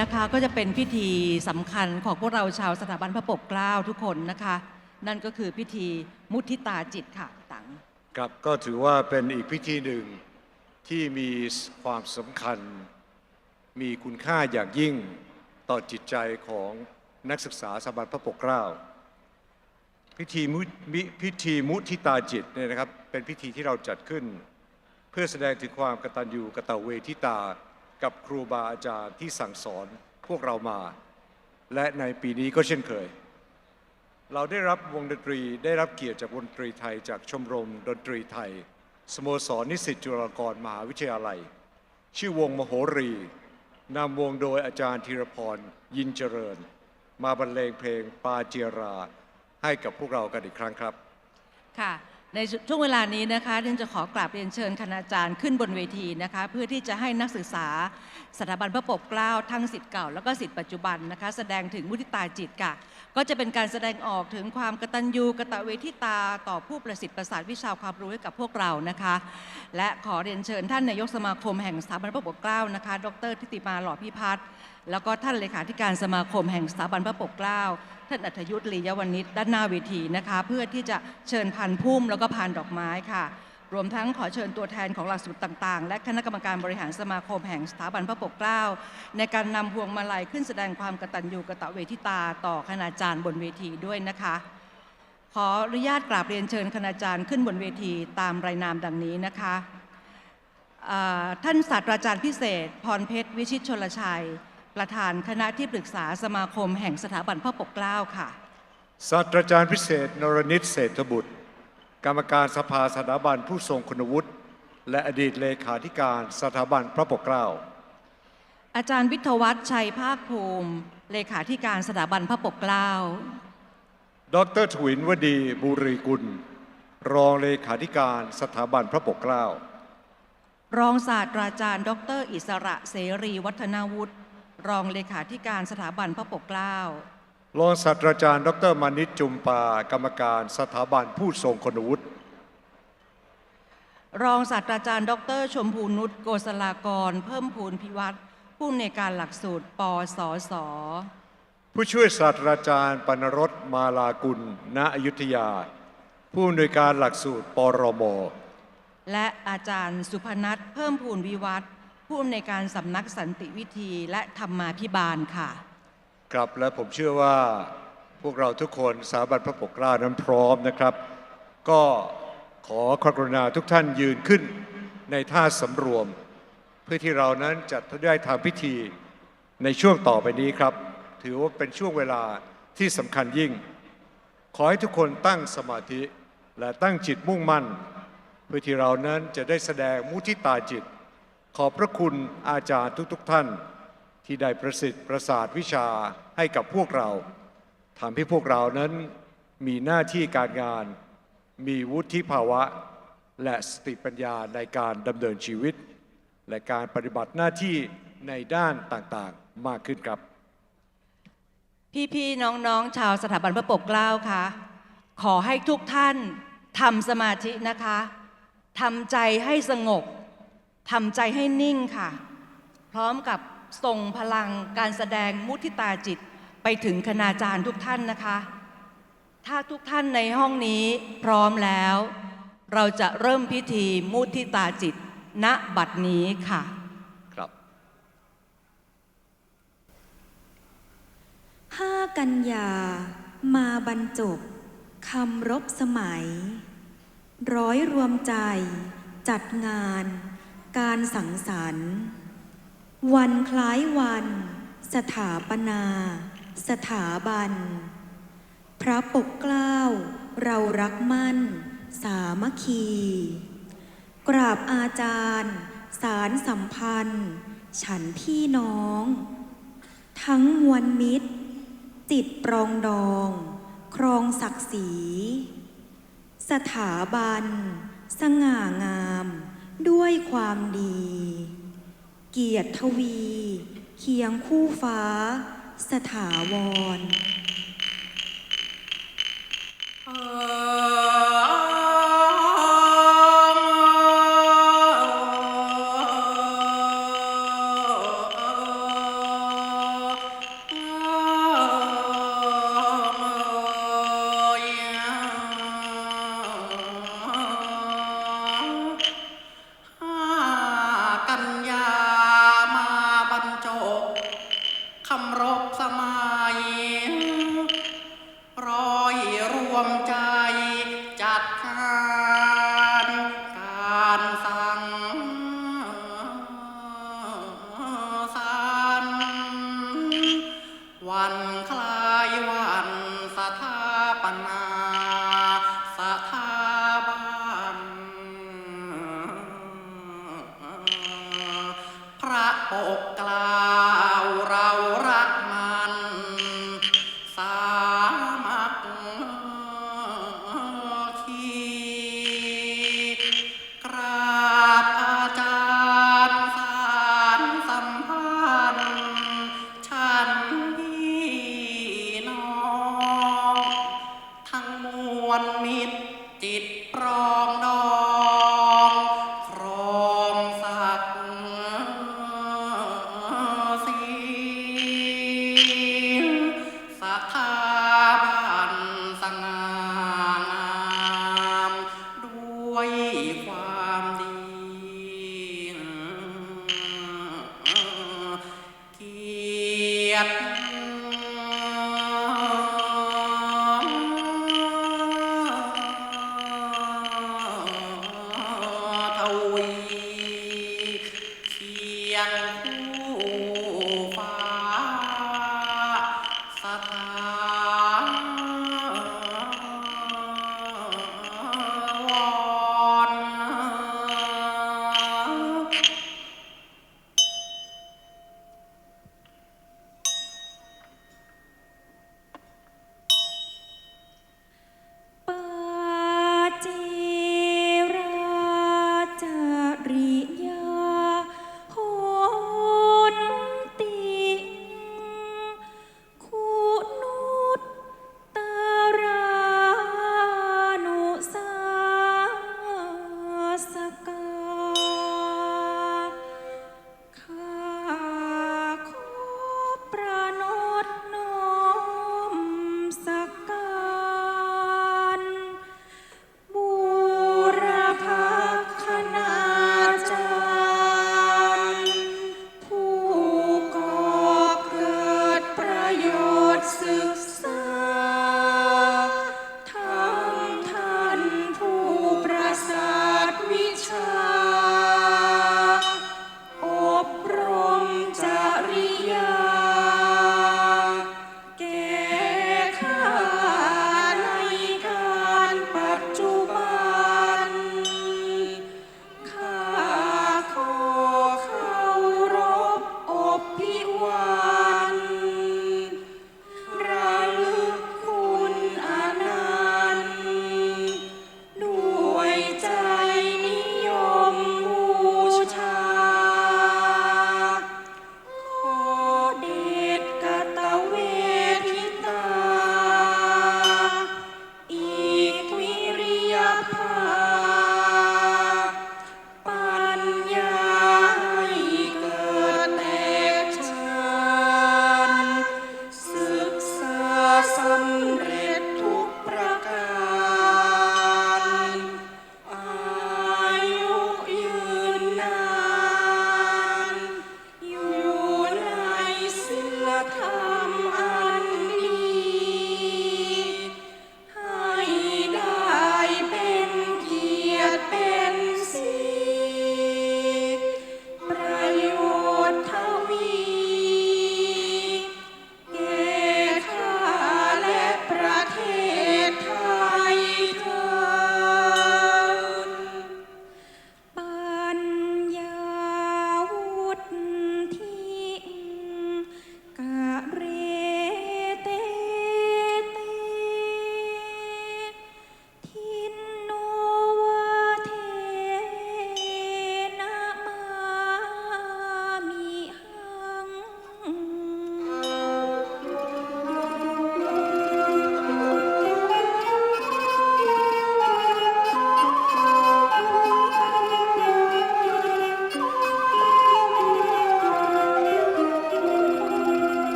นะคะก็จะเป็นพิธีสำคัญของพวกเราชาวสถาบันพระปกเกล้าทุกคนนะคะ นั่นก็คือพิธีมุทิตาจิตค่ะตังครับก็ถือว่าเป็นอีกพิธีหนึ่งที่มีความสำคัญ มีคุณค่าอย่างยิ่งต่อจิตใจของนักศึกษาสถาบันพระปกเกล้าพิธีมุมพิธีมุทิตาจิตเนี่ยนะครับเป็นพิธีที่เราจัดขึ้น เพื่อแสดงถึงความกตัญญูกตเวทิตา กับครูบาอาจารย์ที่สั่งสอนพวกเรามา และในปีนี้ก็เช่นเคย เราได้รับวงดนตรีได้รับเกียรติจากวงดนตรีไทย จากชมรมดนตรีไทย สโมสรนิสิตจุฬาลงกรณ์มหาวิทยาลัย ชื่อวงมโหรีนำวงโดยอาจารย์ธีรพรยินเจริญ มาบรรเลงเพลงปาเจียราให้กับพวกเรากันอีกครั้งครับ ค่ะ ในช่วงเวลานี้นะคะดิฉันจะขอกราบเรียนเชิญคณาจารย์ขึ้นบนเวทีนะคะ เพื่อที่จะให้นักศึกษาสถาบันพระปกเกล้าทั้งสิทธิ์เก่า แล้วก็สิทธิ์ปัจจุบันนะคะ แสดงถึงมุทิตาจิตค่ะ ก็จะเป็นการแสดงออกถึงความกตัญญูกะตเวทิตาต่อผู้ประสิทธิ์ประสาทวิชาความรู้ให้กับพวกเรานะคะ และขอเรียนเชิญท่านนายกสมาคมแห่งสถาบันพระปกเกล้านะคะ ดรทิติมาหล่อพิพัฒน์แล้วก็ท่านเลขาธิการสมาคมแห่งสถาบันพระปกเกล้าท่านอัธยุทธลียวณิชด้านหน้าเวทีนะคะ เพื่อที่จะเชิญพันพุ่มแล้วก็พานดอกไม้ค่ะ รวมทั้งขอเชิญตัวแทนของหลักสูตรต่าง ๆ และคณะกรรมการบริหารสมาคมแห่งสถาบันพระปกเกล้า ในการนำพวงมาลัยขึ้นแสดงความกตัญญูกตเวทิตาต่อคณาจารย์บนเวทีด้วยนะคะ ขออนุญาตกราบเรียนเชิญคณาจารย์ขึ้นบนเวทีตามรายนามดังนี้นะคะท่านศาสตราจารย์พิเศษ พรเพชร วิชิตชลชัย ประธานคณะที่ปรึกษาสมาคมแห่งสถาบันพระปกเกล้าค่ะศาสตราจารย์พิเศษ นรนิตเศรษฐบุตร กรรมการสภาสถาบันผู้ทรงคุณวุฒิและอดีตเลขาธิการสถาบันพระปกเกล้า อาจารย์วิทยวัฒน์ชัยภาคภูมิ เลขาธิการสถาบันพระปกเกล้า ดรถวินวดีบุรีกุล รองเลขาธิการสถาบันพระปกเกล้า รองศาสตราจารย์ ดร อิสระเสรีวัฒนาวุฒิ รองเลขาธิการสถาบันพระปกเกล้า รองศาสตราจารย์ ดรมานิตจุมปากรรมการสถาบันผู้ทรงคุณวุฒิรองศาสตราจารย์ ดร ชมพูนุชโกศลากร เพิ่มพูนพิวัตรผู้ในวยการหลักสูตรปสส ผู้ช่วยศาสตราจารย์ปนรสมาลากุล ณอยุธยา ผู้อำนวยการหลักสูตรปรมและอาจารย์สุพนัทเพิ่มพูนวิวัฒน์ผู้อำนวยการสำนักสันติวิธีและธรรมาภิบาลค่ะ ครับและผมเชื่อว่าพวกเราทุกคนสถาบันพระปกเกล้านั้นพร้อมนะครับ ก็ขอความกรุณาทุกท่านยืนขึ้นในท่าสำรวม เพื่อที่เรานั้นจะได้ทำพิธีในช่วงต่อไปนี้ครับ ถือว่าเป็นช่วงเวลาที่สำคัญยิ่ง ขอให้ทุกคนตั้งสมาธิและตั้งจิตมุ่งมั่น เพื่อที่เรานั้นจะได้แสดงมุทิตาจิต ขอบพระคุณอาจารย์ทุกๆทท่าน ที่ได้ประสิทธิ์ประสาทวิชาให้กับพวกเราทำให้พวกเรานั้นมีหน้าที่การงาน มีวุฒิภาวะ และสติปัญญาในการดำเนินชีวิต และการปฏิบัติหน้าที่ในด้านต่างๆมากขึ้นครับ พี่ๆน้องๆ ชาวสถาบันพระปกเกล้าคะขอให้ทุกท่านทำสมาธินะคะทำใจให้สงบทำใจให้นิ่งค่ะ พร้อมกับ ส่งพลังการแสดงมุทิตาจิตไปถึงคณาจารย์ทุกท่านนะคะ ถ้าทุกท่านในห้องนี้พร้อมแล้ว เราจะเริ่มพิธีมุทิตาจิต ณบัดนี้ค่ะครับ ห้ากันยามาบรรจบคำรบสมัย ร้อยรวมใจ จัดงาน การสังสรรค์ วันคล้ายวัน สถาปนา สถาบัน พระปกเกล้า เรารักมั่น สามัคคี กราบอาจารย์ สารสัมพันธ์ ฉันพี่น้อง ทั้งมวลมิตร จิตปรองดอง ครองศักดิ์ศรี สถาบัน สง่างาม ด้วยความดี เกียรติทวี เคียงคู่ฟ้า สถาวร ก Masaka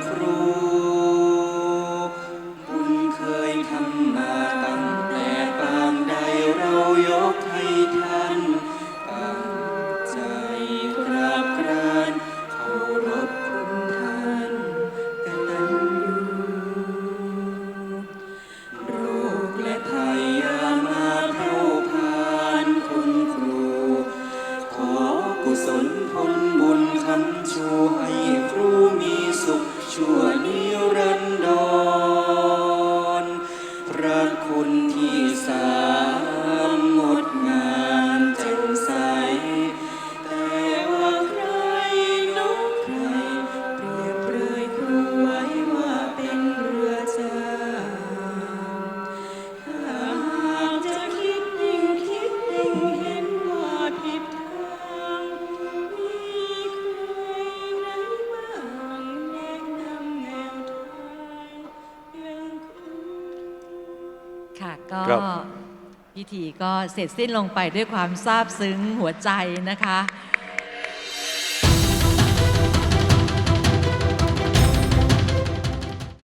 кровь. พิธีก็เสร็จสิ้นลงไปด้วยความซาบซึ้งหัวใจนะคะ